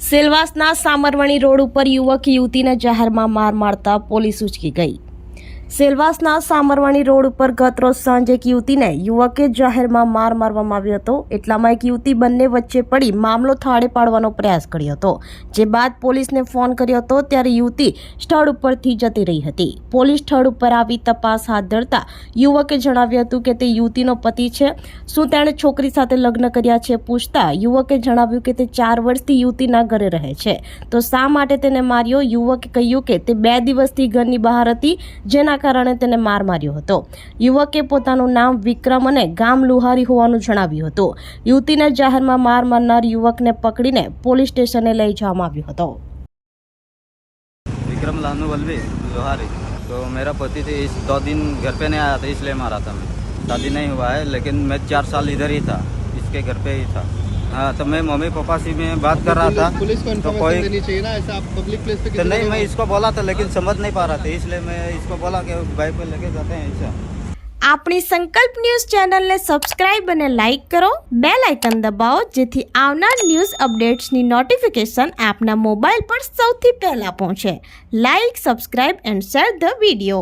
સેલવાસના સામરવણી road ઉપર યુવક યુવતીને જાહેરમાં માર મારતા પોલીસ ઉચકી ગઈ. સેલવાસના સામરવાણી રોડ ઉપર ગત રોજ સાંજે એક યુવતીને યુવકે જાહેરમાં માર મારવામાં આવ્યો હતો. એટલામાં એક યુવતી બંને વચ્ચે પડી મામલો થાળે પાડવાનો પ્રયાસ કર્યો હતો. જે બાદ પોલીસને ફોન કર્યો હતો ત્યારે યુવતી સ્થળ ઉપરથી જતી રહી હતી. પોલીસ સ્થળ ઉપર આવી તપાસ હાથ ધરતા યુવકે જણાવ્યું હતું કે તે યુવતીનો પતિ છે. શું તેણે છોકરી સાથે લગ્ન કર્યા છે પૂછતા યુવકે જણાવ્યું કે તે ચાર વર્ષથી યુવતીના ઘરે રહે છે. તો શા માટે તેને માર્યો? યુવકે કહ્યું કે તે બે દિવસથી ઘરની બહાર હતી, જેના કારણે તેને માર માર્યો હતો યુવકે પોતાનું નામ વિક્રમ અને ગામ લુહારી હોવાનું જણાવ્યું હતું યુવતીને જાહેરમાં માર મારનાર યુવકને પકડીને પોલીસ સ્ટેશને લઈ જવામાં આવ્યો હતો विक्रम लानू बल्बी लोहारी तो मेरा पति थे इस दो दिन घर पे नहीं आया था इसलिए मारा था मैं शादी नहीं हुआ है लेकिन मैं चार साल इधर ही था इसके घर पे ही था हाँ तो मैं मम्मी पापा से में बात कर रहा था पुलिस को तो इन्फॉर्मेशन कोई देनी चाहिए ना ऐसा आप पब्लिक प्लेस पे तो किसी नहीं को- मैं इसको बोला था लेकिन समझ नहीं पा रहा था इसलिए मैं इसको बोला कि बाइक पे लेके जाते हैं ऐसा આપણી સંકલ્પ ન્યૂઝ ચેનલને સબસ્ક્રાઇબ અને લાઇક કરો બે લાઇકન દબાવો જેથી આવનાર ન્યૂઝ અપડેટ્સની નોટિફિકેશન આપના મોબાઈલ પર સૌથી પહેલા પહોંચે like subscribe and share the video